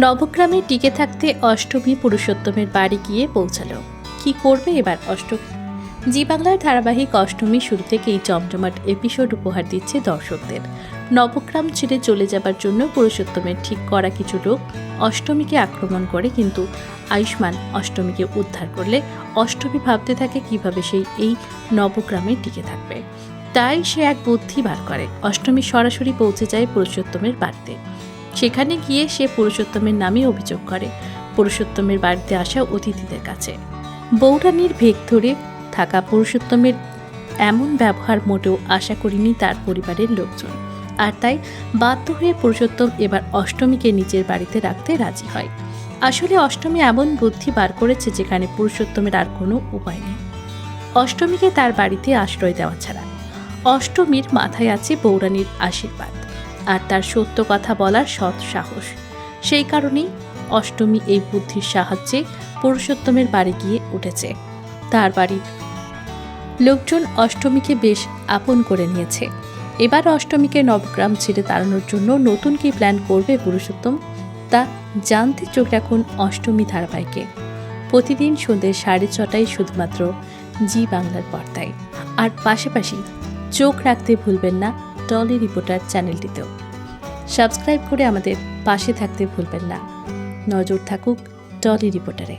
নবগ্রামে টিকে থাকতে অষ্টমী পুরুষোত্তমের বাড়ি গিয়ে পৌঁছালো। কি করবে এবার অষ্টমী? জি বাংলার ধারাবাহিক অষ্টমী শুরু থেকেই জমজমাট এপিসোড উপহার দিচ্ছে দর্শকদের। নবগ্রাম ছেড়ে চলে যাবার জন্য পুরুষোত্তমের ঠিক করা কিছু লোক অষ্টমীকে আক্রমণ করে কিন্তু আয়ুষ্মান অষ্টমীকে উদ্ধার করলে অষ্টমী ভাবতে থাকে কীভাবে সেই এই নবগ্রামে টিকে থাকবে। তাই সে এক বুদ্ধি বার করে। অষ্টমী সরাসরি পৌঁছে যায় পুরুষোত্তমের বাড়িতে। সেখানে গিয়ে সে পুরুষোত্তমের নামে অভিযোগ করে। পুরুষোত্তমের বাড়িতে আসা অতিথিদের কাছে। বৌরানির ভেগ ধরে থাকা পুরুষোত্তমের এমন ব্যবহার মোটেও আশা করিনি তার পরিবারের লোকজন। আর তাই বাধ্য হয়ে পুরুষোত্তম এবার অষ্টমীকে নিজের বাড়িতে রাখতে রাজি হয়। আসলে অষ্টমী এমন বুদ্ধি বার করেছে যেখানে পুরুষোত্তমের আর কোনো উপায় নেই। অষ্টমীকে তার বাড়িতে আশ্রয় দেওয়া ছাড়া। অষ্টমীর মাথায় আছে বৌরানীর আশীর্বাদ। আর তার সত্য কথা বলার সৎ সাহস। সেই কারণেই অষ্টমী এই বুদ্ধির সাহায্যে পুরুষোত্তমের বাড়ি গিয়ে উঠেছে। তার বাড়ির লোকজন অষ্টমীকে বেশ আপন করে নিয়েছে। এবার অষ্টমীকে নবগ্রাম ছেড়ে তাড়ানোর জন্য নতুন কি প্ল্যান করবে পুরুষোত্তম? তা জানতে চোখ রাখুন অষ্টমী ধারাবাহিকে। প্রতিদিন সন্ধ্যে সাড়ে ছটায় শুধুমাত্র জি বাংলার পর্দায়। আর পাশাপাশি চোখ রাখতে ভুলবেন না টলি রিপোর্টার চ্যানেলটিতেও। সাবস্ক্রাইব করে আমাদের পাশে থাকতে ভুলবেন না। নজর থাকুক টলি রিপোর্টারে।